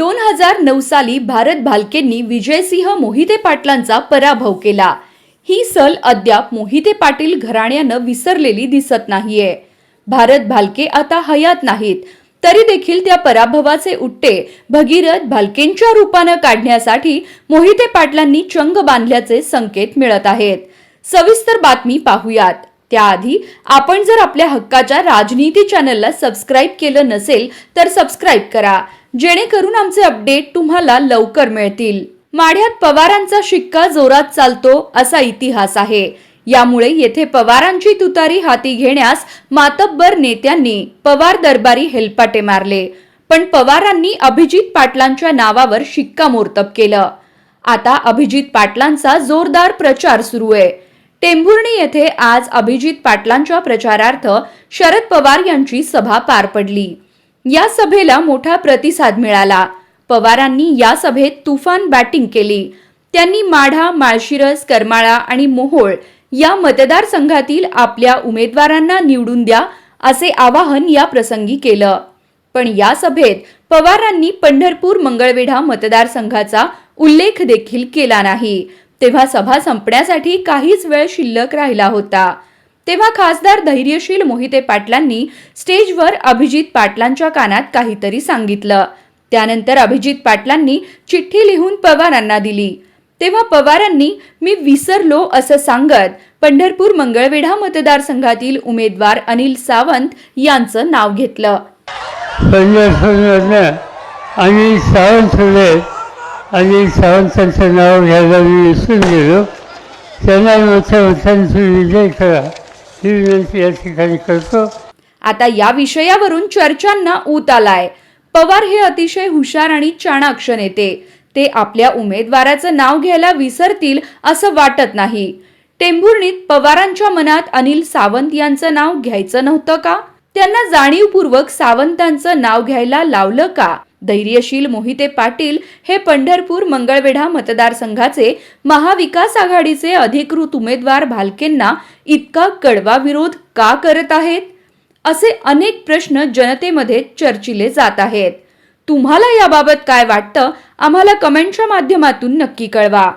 दोन हजार नऊ साली भारत भालकेंनी विजयसिंह मोहिते पाटलांचा पराभव केला. ही सल अद्याप मोहिते पाटील घराण्यानं विसरलेली दिसत नाहीये. भारत भालके आता हयात नाहीत. तरी देखील त्या पराभवाचे उट्टे भगीरथ भालकेंच्या रूपानं काढण्यासाठी मोहिते पाटलांनी चंग बांधल्याचे संकेत मिळत आहेत. सविस्तर बातमी पाहूयात. त्याआधी आपण जर आपल्या हक्काच्या राजनीती चॅनलला सबस्क्राईब केलं नसेल तर सबस्क्राईब करा. जेणेकरून आमचे अपडेट तुम्हाला लवकर मिळतील. माढ्यात पवारांचा शिक्का जोरात चालतो असा इतिहास आहे. यामुळे येथे पवारांची तुतारी हाती घेण्यास मातब्बर नेत्यांनी पवार दरबारी हेलपाटे मारले. पण पवारांनी अभिजित पाटलांच्या नावावर शिक्कामोर्तब केलं. आता अभिजित पाटलांचा जोरदार प्रचार सुरू आहे. टेंभुर्णी येथे आज अभिजित पाटलांच्या प्रचारार्थ शरद पवार यांची सभा पार पडली. या सभेला मोठा प्रतिसाद मिळाला. पवारांनी या सभेत तुफान बॅटिंग केली. त्यांनी माढा माळशिरस करमाळा आणि मोहोळ या मतदारसंघातील आपल्या उमेदवारांना निवडून द्या असे आवाहन या प्रसंगी केलं. पण या सभेत पवारांनी पंढरपूर मंगळवेढा मतदारसंघाचा उल्लेख देखील केला नाही. तेव्हा सभा संपण्यासाठी काहीच वेळ शिल्लक राहिला होता. तेव्हा खासदार धैर्यशील मोहिते पाटलांनी स्टेजवर अभिजित पाटलांच्या कानात काहीतरी सांगितलं. त्यानंतर अभिजित पाटलांनी चिठ्ठी लिहून पवारांना दिली. तेव्हा पवारांनी मी विसरलो असं सांगत पंढरपूर मंगळवेढा मतदारसंघातील उमेदवार अनिल सावंत यांचं नाव घेतलं. पंढरपूरमधनं सावंत आणि सावंतांचं नाव घ्यायला मी विसरून गेलो. त्यांना मोठ्या मोठ्यांची विजय करा. ही विनंती या ठिकाणी करतो. आता या विषयावरून चर्चांना ऊत आलाय. पवार हे अतिशय हुशार आणि चाणाक्ष नेते. ते आपल्या उमेदवाराचं नाव घ्यायला विसरतील असं वाटत नाही. टेंभुर्णीत पवारांच्या मनात अनिल सावंत यांचं नाव घ्यायचं नव्हतं का? त्यांना जाणीवपूर्वक सावंतांचं नाव घ्यायला लावलं का? धैर्यशील मोहिते पाटील हे पंढरपूर मंगळवेढा मतदारसंघाचे महाविकास आघाडीचे अधिकृत उमेदवार भालकेंना इतका कडवा विरोध का करत आहेत? असे अनेक प्रश्न जनतेमध्ये चर्चिले जात आहेत. तुम्हाला याबाबत काय वाटतं? आम्हाला कमेंटच्या माध्यमातून नक्की कळवा.